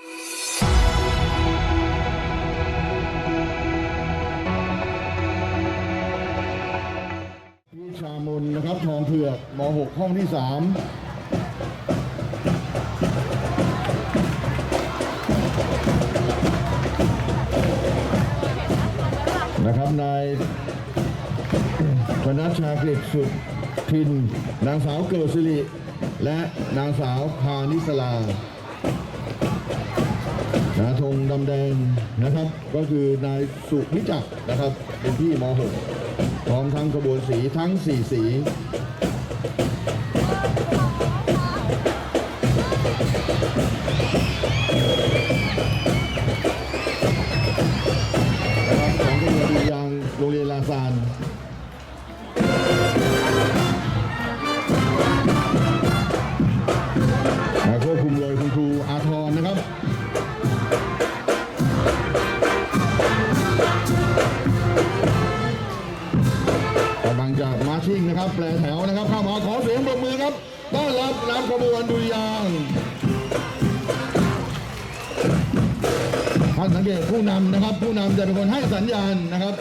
พี่ชามนนะครับทองเถือกม .6 ห้องที่ 3นะครับนายพนัชชากฤษสุดทิน นางสาวเกิดสิริ และนางสาวพานิสลา นะธงดำแดงนะครับ ก็คือนายสุวิจักนะครับ เป็นพี่ม .6 พร้อมทั้งขบวนสีทั้ง 4 สี เกตผู้นำนะครับ ผู้นำจะเป็นคนให้สัญญาณนะครับ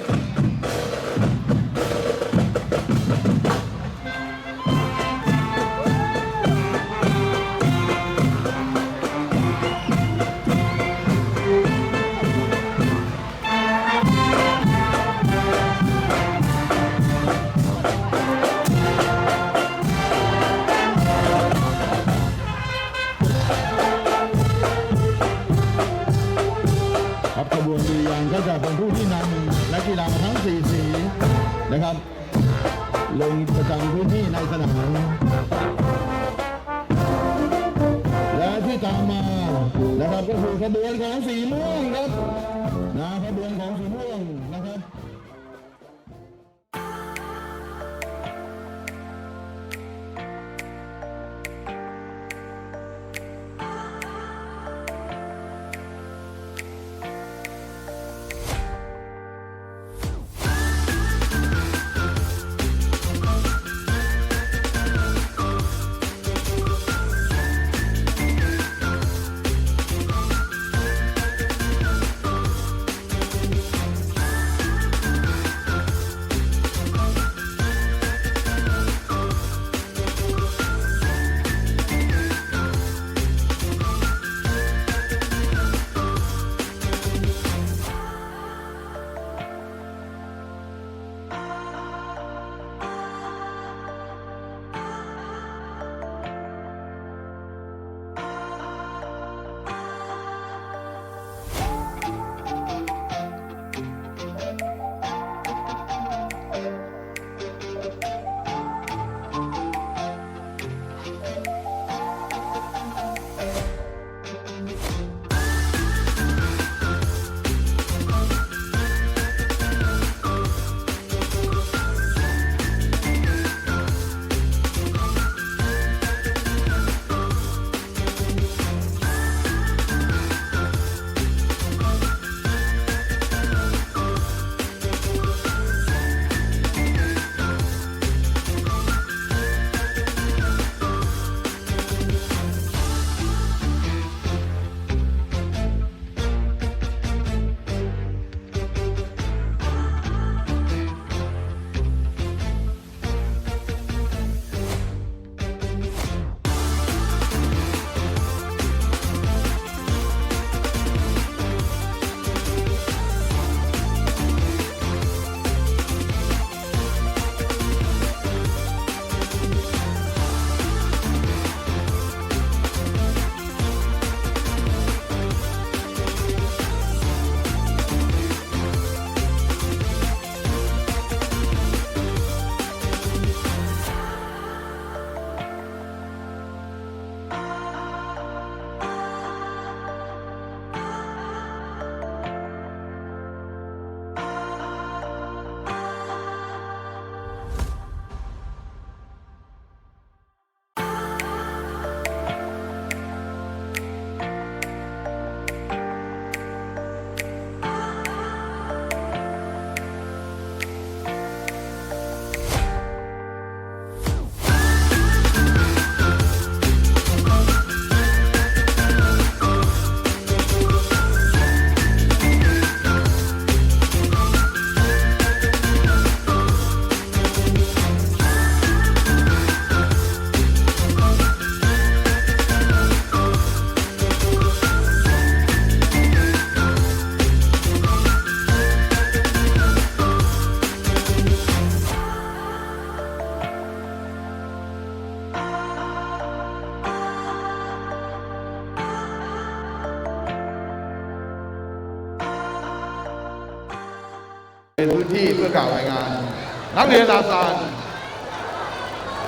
เรียนอาสาน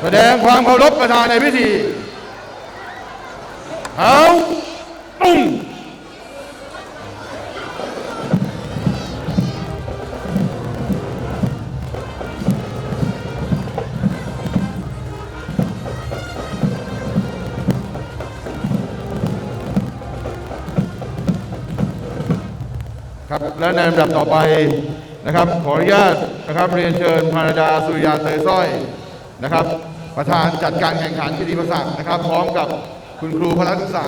แสดงความเคารพประธานในพิธีเอาตุ้งครับและในลำดับต่อไป นะครับ ขออนุญาตนะครับเรียนเชิญพารดาสุริยาเตยสร้อยนะครับ ประธานจัดการแข่งขันกิติมศักดิ์นะครับ พร้อมกับคุณครูพละศึกษา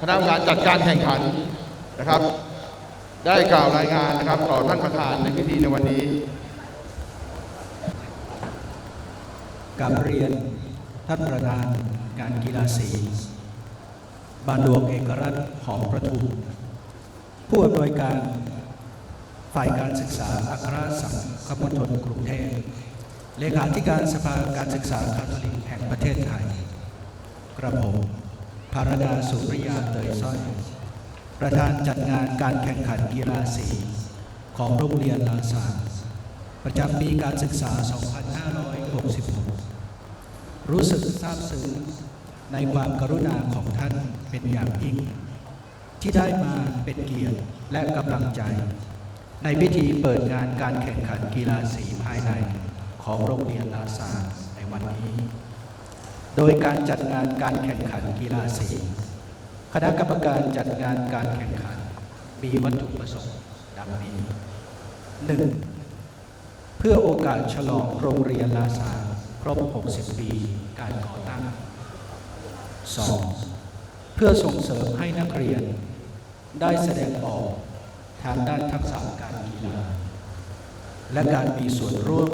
คณะกรรมการจัดการแข่งขันนะครับ ได้กล่าวรายงานนะครับ ต่อท่านประธานในพิธีในวันนี้กับเรียนท่านประธานการกีฬาสีบานหลวงเอกรัฐหอมประทุมผู้อำนวยการ ฝ่ายการศึกษาอัครสังคมณฑลกรุงเทพเลขาธิการสภาการศึกษาคาทอลิกแห่งประเทศไทย กระผมภารดาสุริยาเตยสร้อย ประธานจัดงานการแข่งขันกีฬาสีของโรงเรียนลาซานประจำปีการศึกษา 2566 รู้สึกซาบซึ้งในความกรุณาของท่านเป็นอย่างยิ่ง ที่ได้มาเป็นเกียรติและกำลังใจ ในพิธีเปิดงานการแข่งขันกีฬาสีภายในของโรงเรียนลาซาในวันนี้ โดยการจัดงานการแข่งขันกีฬาสีคณะกรรมการจัดงานการแข่งขันมีวัตถุประสงค์ดังนี้หนึ่งเพื่อโอกาสฉลองโรงเรียนลาซาครบ 60 ปีการก่อตั้ง 2. เพื่อส่งเสริมให้นักเรียนได้แสดงออก ทางด้านทักษะการกีฬาและการมีส่วนร่วม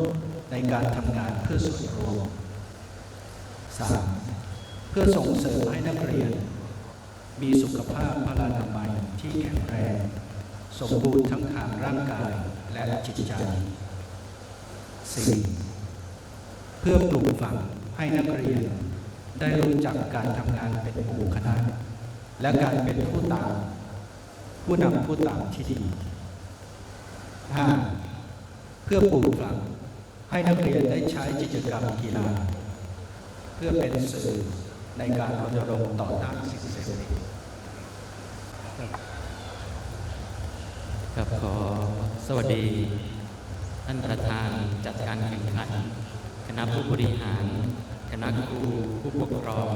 ในการทำงานเพื่อส่วนรวม 3. เพื่อส่งเสริมให้นักเรียน มีสุขภาพพลานามัยที่แข็งแรง สมบูรณ์ทั้งทางร่างกายและจิตใจ 4. เพื่อปลูกฝังให้นักเรียน ได้รู้จักการทำงานเป็นหมู่คณะและการเป็นผู้ตาม ผู้นำผู้ตามที่ดี 5. เพื่อปลูกฝังให้นักเรียนได้ใช้กิจกรรมกีฬา เพื่อเป็นสื่อในการรณรงค์ต่อต้านสิ่งเสพติดครับขอสวัสดี ท่านประธานจัดการแข่งขัน คณะผู้บริหาร คณะครูผู้ปกครอง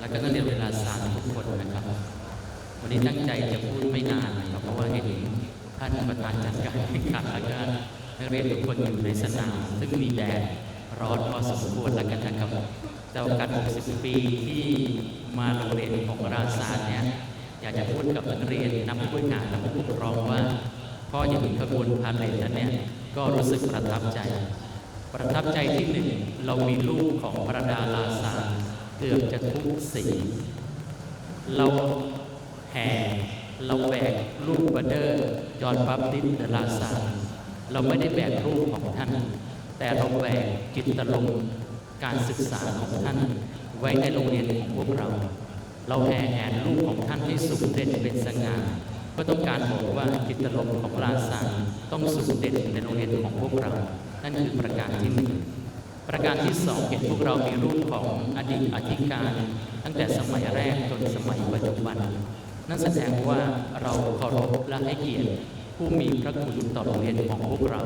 และก็นักเรียนเวลาสารทุกคนนะครับ วันนี้ตั้งใจจะพูดไม่นานนะครับเพราะว่าเห็นท่านประธานจัดการแข่งขันแล้วก็นักเรียนทุกคนอยู่ในสนามซึ่งมีแดดร้อนพอสมควรแล้วกันนะครับแต่โอกาส60 ปีที่มาโรงเรียนของราษฎรเนี่ยอยากจะพูดกับนักเรียนนำผู้บริหารและผู้ปกครองว่าพ่ออย่างขบวนพาเหรดนั้นเนี่ยก็รู้สึกประทับใจ ประทับใจที่หนึ่งเรามีรูปของพระดาลาสาเกือบจะทุกสีเรา แห่เราแบกรูปบัตเดอร์จอห์นบัพติสต์เดลาซาเราไม่ได้แบกรูปของท่าน แต่เราแบกจิตลมการศึกษาของท่าน ไว้ในโรงเรียนของพวกเรา เราแห่แหนรูปของท่านให้สูงเด่นเป็นสง่าก็ต้องการบอกว่าจิตลมของลาซาต้องสูงเด่นในโรงเรียนของพวกเรา นั่นคือประการที่หนึ่งประการที่สองเห็นพวกเรามีรูปของอดีตอธิการ ตั้งแต่สมัยแรกจนสมัยปัจจุบัน นั่นแสดงว่าเราเคารพและให้เกียรติผู้มีพระคุณต่อโรงเรียนของพวกเรา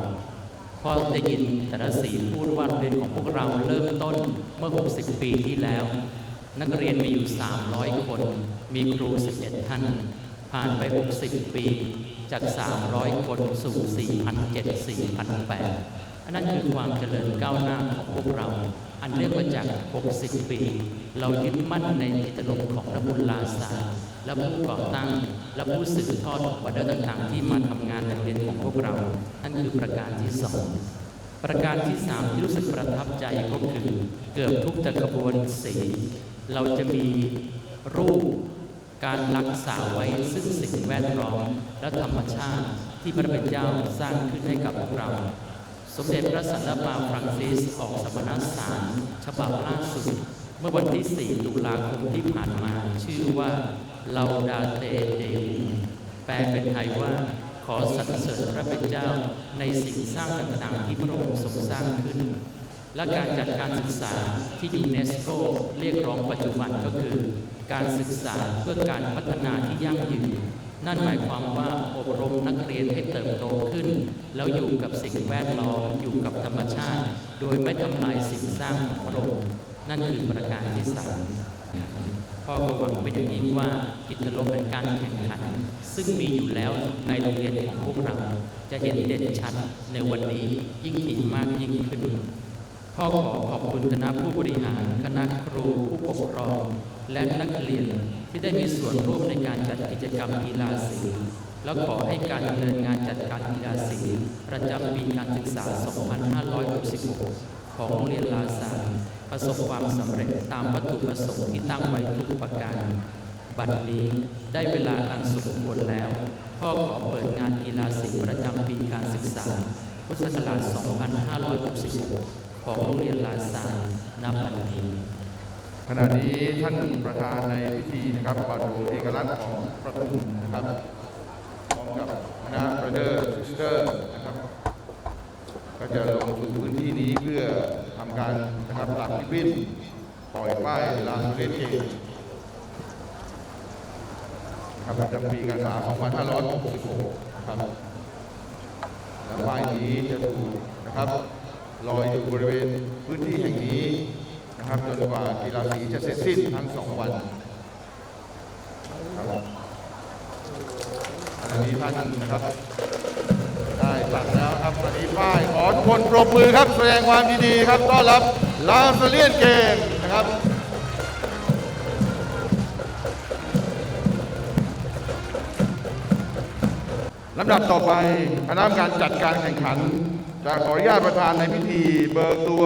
พอได้ยินแต่ละสีพูดว่าโรงเรียนของพวกเราเริ่มต้นเมื่อ 60 ปีที่แล้ว นักเรียนมีอยู่ 300 คน มีครู 11 ท่าน ผ่านไป 60 ปี จาก 300 คนสู่ 4,007 4,008อันนั้นคือความเจริญก้าวหน้าของพวกเรา อันเนื่องมาจาก 60 ปี เรายึดมั่นในจิตลมของพระบุญลาสา และผู้ก่อตั้ง และผู้สืบทอดวัฒนธรรมที่มาทำงานในโรเรียนของพวกเรานั่นคือประการที่สองประการที่สามที่รู้สึกประทับใจก็คือเกือบทุกตะขบวนสีเราจะมีรูปการรักษาไว้ซึ่งสิ่งแวดล้อมและธรรมชาติที่พระเป็นเจ้าสร้างขึ้นให้กับพวกเรา สมเด็จพระสันตะปาฟรังซิสออกสมณสารฉบับล่าสุด เมื่อวันที่ 4 ตุลาคมที่ผ่านมาชื่อว่า เราดาเตเดแปลเป็นไทยว่าขอสรรเสริญพระเป็นเจ้าในสิ่งสร้างต่างๆที่พระองค์ทรงสร้างขึ้น และการจัดการศึกษาที่ยูเนสโกเรียกร้องปัจจุบันก็คือ การศึกษาเพื่อการพัฒนาที่ยั่งยืน นั่นหมายความว่าอบรมนักเรียนให้เติบโตขึ้น แล้วอยู่กับสิ่งแวดล้อมอยู่กับธรรมชาติ โดยไม่ทำลายสิ่งสร้างของพระองค์นั่นคือประการที่สาม พ่อก็หวังเป็นอย่างยิ่งว่ากิจลมแห่งการแข่งขัน ซึ่งมีอยู่แล้วในโรงเรียนของพวกเรา จะเห็นเด่นชัดในวันนี้ยิ่งถี่มากยิ่งขึ้นพ่อขอขอบคุณคณะผู้บริหาร คณะครู ผู้ปกครอง และนักเรียนที่ได้มีส่วนร่วมในการจัดกิจกรรมกีฬาสีและขอให้การดำเนินงานจัดการกีฬาสีประจำปีการศึกษา 2566 ของโรงเรียนลาซาประสบความสำเร็จตามวัตถุประสงค์ที่ตั้งไว้ทุกประการ บัดนี้ได้เวลาอันสมควรแล้วพ่อขอเปิดงานกีฬาสีประจำปีการศึกษา พุทธศักราช 2566 ของโรงเรียนลาซานณบัดนี้ขณะนี้ท่านประธานในพิธีนะครับบาทหลวงเอกลักษณ์ของประทุมนะครับพร้อมกับคณะบรเดอร์ซิสเตอร์น จะลงสู่พื้นที่นี้เพื่อทำการนะครับหลักพิพิธปล่อยป้ายลานเฟสเกตนะครับประจำปีการศึกษา2566ครับและป้ายนี้จะถูกนะครับลอยอยู่บริเวณพื้นที่แห่งนี้นะครับจนกว่ากีฬาสีจะเสร็จสิ้นทั้งสองวันครับอันนี้ท่านนะครับ ได้ตัดแล้วครับอันนี้ป้ายขอทุก คนปรบมือครับแสดงความยินดีครับต้อนรับลาสเลียนเกมนะครับลำดับต่อไปคณะกรรมการจัดการแข่งขันจะขออนุญาตประธานในพิธีเบิกตัว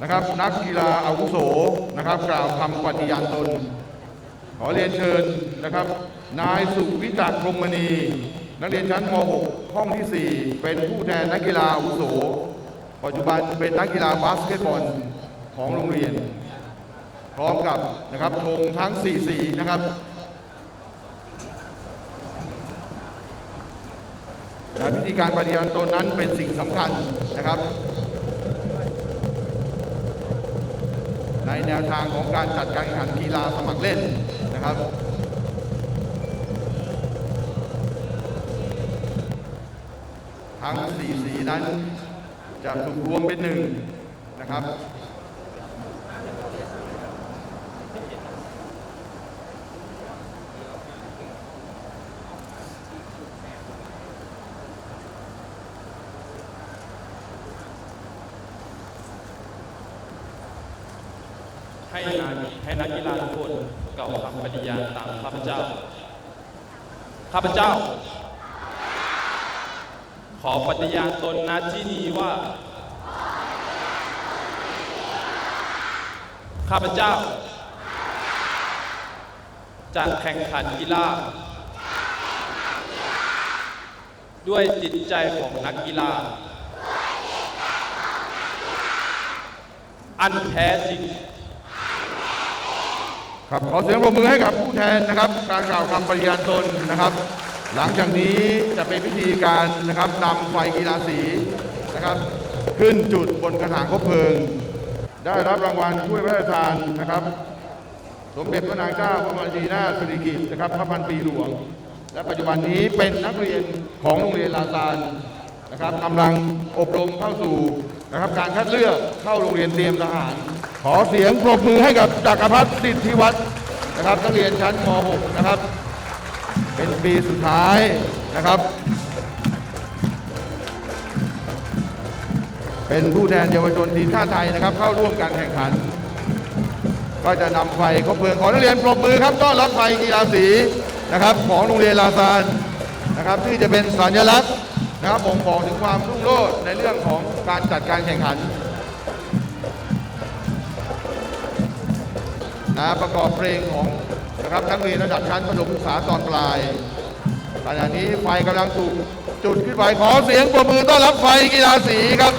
นะครับ นักกีฬาอาวุโสนะครับ กล่าวคำปฏิญาณตน ขอเรียนเชิญนะครับ นายสุวิจักรพรมณี นักเรียนชั้นม .6 ห้องที่ 4 เป็นผู้แทนนักกีฬาอาวุโส ปัจจุบันเป็นนักกีฬาบาสเกตบอลของโรงเรียน พร้อมกับนะครับธงทั้ง 4 สีนะครับและพิธีการปฏิญาณตนนั้นเป็นสิ่งสำคัญนะครับ ในแนวทางของการจัดการแข่งขันกีฬาสมัครเล่นนะครับ นั้นจะถูกรวมเป็นหนึ่งนะครับให้นักให้นักกีฬาทุกคนกล่าวคำปฏิญาณตามข้าพเจ้า ข้าพเจ้า ขอปฏิญาณตนณที่นี้ว่า ข้าพเจ้า จะแข่งขันกีฬาด้วยจิตใจของนักกีฬา อันแท้จริง ครับขอเสียงปรบมือให้กับผู้แทนนะครับ การกล่าวคำปฏิญาณตนนะครับ หลังจากนี้จะเป็นพิธีการนะครับนำไฟกีฬาสีนะครับ ขึ้นจุดบนกระถางคบเพลิง ได้รับรางวัลถ้วยพระราชทานนะครับ สมเด็จพระนางเจ้าพระมาชินีนาสิริกิติ์นะครับพระพันปีหลวง และปัจจุบันนี้เป็นนักเรียนของโรงเรียนลาซานนะครับกำลังอบรมเข้าสู่นะครับการคัดเลือกเข้าโรงเรียนเตรียมทหาร ขอเสียงปรบมือให้กับจักรพัฒน์สิทธิวัฒน์นะครับนักเรียนชั้นม .6 นะครับ เป็นปีสุดท้ายนะครับ เป็นผู้แทนเยาวชนทีมชาติไทยนะครับ เข้าร่วมการแข่งขัน ก็จะนำไฟคบเพลิงขอนักเรียนปรบมือครับต้อนรับไฟกีฬาสีนะครับ ของโรงเรียนลาซานนะครับ ที่จะเป็นสัญลักษณ์นะครับบ่งบอกถึงความรุ่งโรจน์ในเรื่องของการจัดการแข่งขันนะประกอบเพลงของ นะครับนักเรียนระดับชั้นประถมศึกษาตอนปลายขณะนี้ไฟกำลังถูกจุดขึ้นไปขอเสียงปรบมือต้อนรับไฟกีฬาสีครับ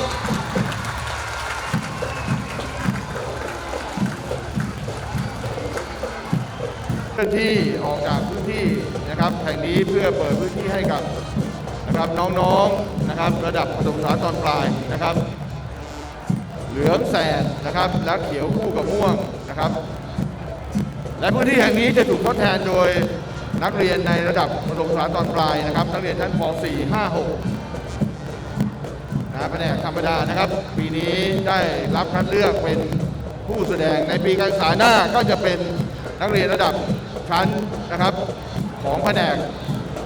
เจ้าหน้าที่ออกจากพื้นที่นะครับแห่งนี้เพื่อเปิดพื้นที่ให้กับนะครับน้องๆนะครับ ระดับประถมศึกษาตอนปลายนะครับ เหลืองแสดนะครับและเขียวคู่กับม่วงนะครับ และพื้นที่แห่งนี้จะถูกทดแทนโดยนักเรียนในระดับประถมศึกษาตอนปลายนะครับ นักเรียนชั้นป .4 5 6นะแผนกธรรมดานะครับ ปีนี้ได้รับคัดเลือกเป็นผู้แสดงในปีการศึกษาหน้าก็จะเป็นนักเรียนระดับชั้นนะครับ ของแผนก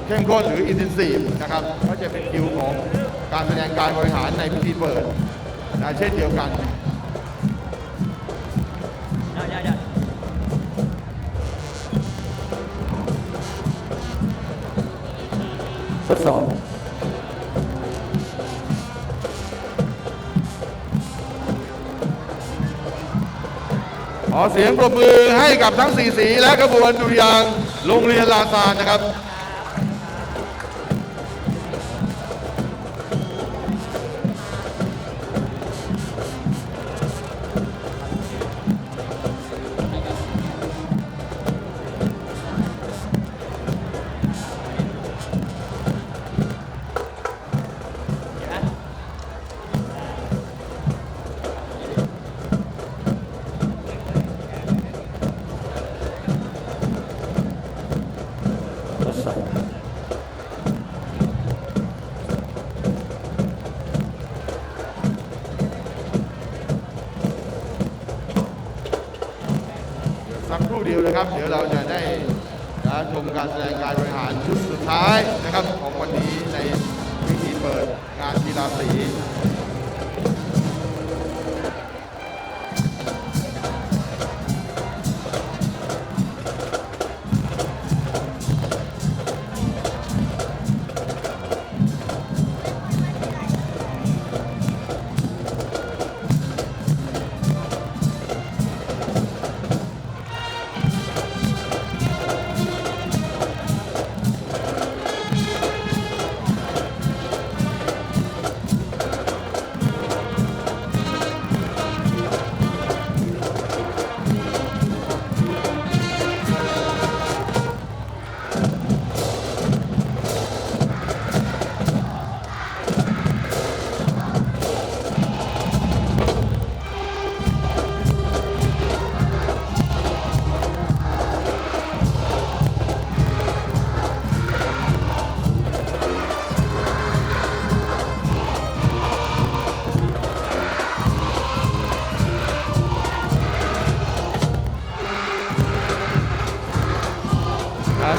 เข้มข้นหรืออินเทนซีฟนะครับก็จะเป็นคิวของการแสดงการบริหารในพิธีเปิดนะเช่นเดียวกัน ดสอบขอเสียงปรบมือให้กับทั้งสีสีและกระบวนดุริยางโรงเรียนลาซานนะครับ นะครับ เดี๋ยวเราจะได้นะชมการแสดงการบริหารชุดสุดท้ายนะครับ ของวันนี้ในพิธีเปิดงานกีฬาสี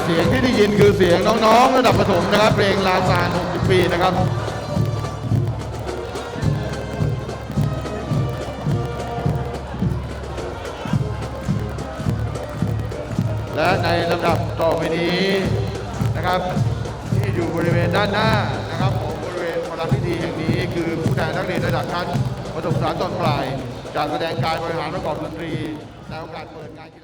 เสียงที่ได้ยินคือเสียงน้องๆ ระดับประถมนะครับ เพลงลาซาน 60 ปีนะครับและในลำดับต่อไปนี้นะครับ ที่อยู่บริเวณด้านหน้านะครับของบริเวณพลังพิธีแห่งนี้ คือผู้แทนนักเรียนระดับชั้นประถมศึกษาตอนปลายจากแสดงการบริหารประกอบดนตรีในโอกาสเปิดงานกีฬา